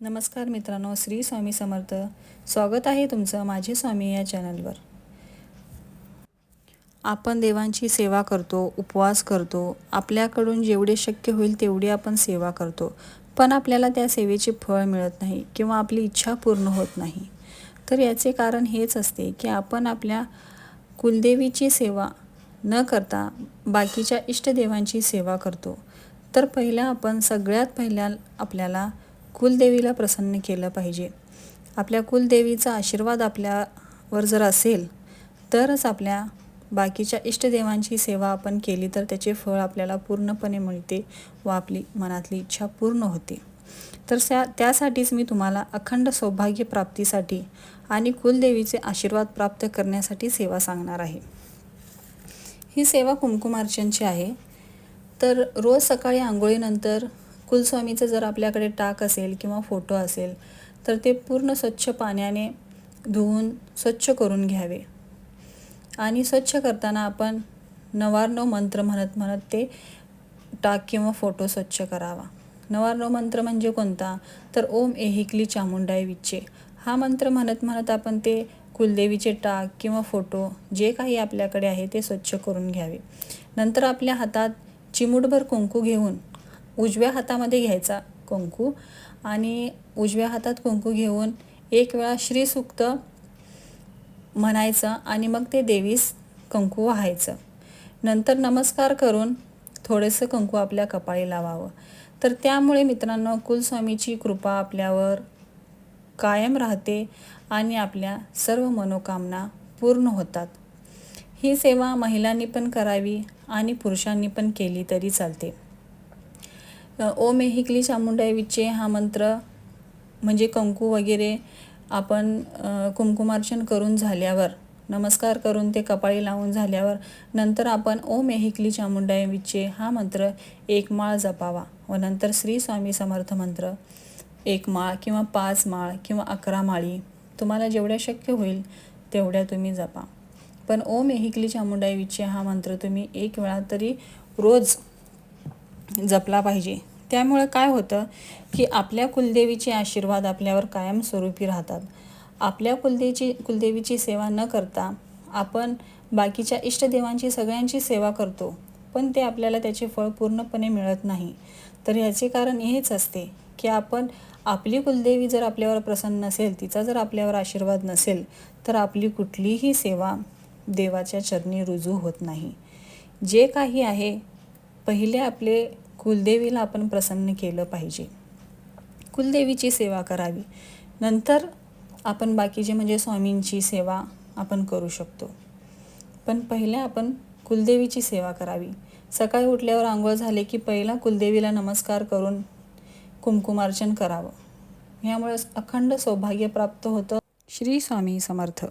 नमस्कार मित्रांनो श्री स्वामी समर्थ. स्वागत आहे तुमचं माझे स्वामी या चॅनलवर. आपण देवांची सेवा करतो उपवास करतो. आपल्याकडून जेवढे शक्य होईल तेवढी आपण सेवा करतो. पण आपल्याला त्या सेवेचे फळ मिळत नाही किंवा आपली इच्छा पूर्ण होत नाही. तर याचे कारण हेच असते की आपण आपल्या कुलदेवीची सेवा न करता बाकीच्या इष्टदेवांची सेवा करतो. तर पहिल्या आपण सगळ्यात पहिल्या आपल्याला कुलदेवीला प्रसन्न केलं पाहिजे. आपल्या कुलदेवीचा आशीर्वाद आपल्यावर जर असेल तरच आपल्या बाकीच्या इष्टदेवांची सेवा आपण केली तर त्याचे फळ आपल्याला पूर्णपणे मिळते व आपली मनातली इच्छा पूर्ण होते. तर त्या त्यासाठीच मी तुम्हाला अखंड सौभाग्य प्राप्तीसाठी आणि कुलदेवीचे आशीर्वाद प्राप्त करण्यासाठी सेवा सांगणार आहे. ही सेवा कुमकुमार्चनची आहे. तर रोज सकाळी आंघोळीनंतर कुलस्वामीचं जर आपल्याकडे टाक असेल किंवा फोटो असेल तर ते पूर्ण स्वच्छ पाण्याने धुवून स्वच्छ करून घ्यावे. आणि स्वच्छ करताना आपण नवार्णव मंत्र म्हणत म्हणत ते टाक किंवा फोटो स्वच्छ करावा. नवार्णव मंत्र म्हणजे कोणता? तर ओम एहिकली चामुंडाय विच्चे. हा मंत्र म्हणत म्हणत आपण ते कुलदेवीचे टाक किंवा फोटो जे काही आपल्याकडे आहे ते स्वच्छ करून घ्यावे. नंतर आपल्या हातात चिमूटभर कुंकू घेऊन उजव्या हातामध्ये घ्यायचा कुंकू आणि उजव्या हातात कुंकू घेऊन एक वेळा श्रीसूक्त म्हणायचं आणि मग ते देवीस कंकू व्हायचं. नंतर नमस्कार करून थोडंसं कंकू आपल्या कपाळी लावावं. तर त्यामुळे मित्रांनो कुलस्वामीची कृपा आपल्यावर कायम राहते आणि आपल्या सर्व मनोकामना पूर्ण होतात. ही सेवा महिलांनी पण करावी आणि पुरुषांनी पण केली तरी चालते. ओम एहिकली चामुंडाईविचे हा मंत्र म्हणजे कंकू वगैरे आपण कुंकुमार्चन करून झाल्यावर नमस्कार करून ते कपाळी लावून झाल्यावर नंतर आपण ओम एहिकली चामुंडाईविचे हा मंत्र एक माळ जपावा. व नंतर श्री स्वामी समर्थ मंत्र एक माळ किंवा पाच माळ किंवा अकरा माळी तुम्हाला जेवढ्या शक्य होईल तेवढ्या तुम्ही जपा. पण ओम एहिकली चामुंडाईविचे हा मंत्र तुम्ही एक वेळा तरी रोज जपला पाहिजे. त्यामुळं काय होतं की आपल्या कुलदेवीचे आशीर्वाद आपल्यावर कायमस्वरूपी राहतात. आपल्या कुलदेवीची कुलदेवीची सेवा न करता आपण बाकीच्या इष्टदेवांची सगळ्यांची सेवा करतो पण ते आपल्याला त्याचे फळ पूर्णपणे मिळत नाही. तर ह्याचे कारण हेच असते की आपण आपली कुलदेवी जर आपल्यावर प्रसन्न नसेल तिचा जर आपल्यावर आशीर्वाद नसेल तर आपली कुठलीही सेवा देवाच्या चरणी रुजू होत नाही. जे काही आहे पहिले आपले कुलदेवीला आपण प्रसन्न केलं पाहिजे. कुलदेवीची सेवा करावी. नंतर आपण बाकीचे म्हणजे स्वामींची सेवा आपण करू शकतो. पण पहिले आपण कुलदेवीची सेवा करावी. सकाळी उठल्यावर आंघोळ झाले की पहिला कुलदेवीला नमस्कार करून कुमकुमार्चन करावं. ह्यामुळे अखंड सौभाग्य प्राप्त होतं. श्री स्वामी समर्थ.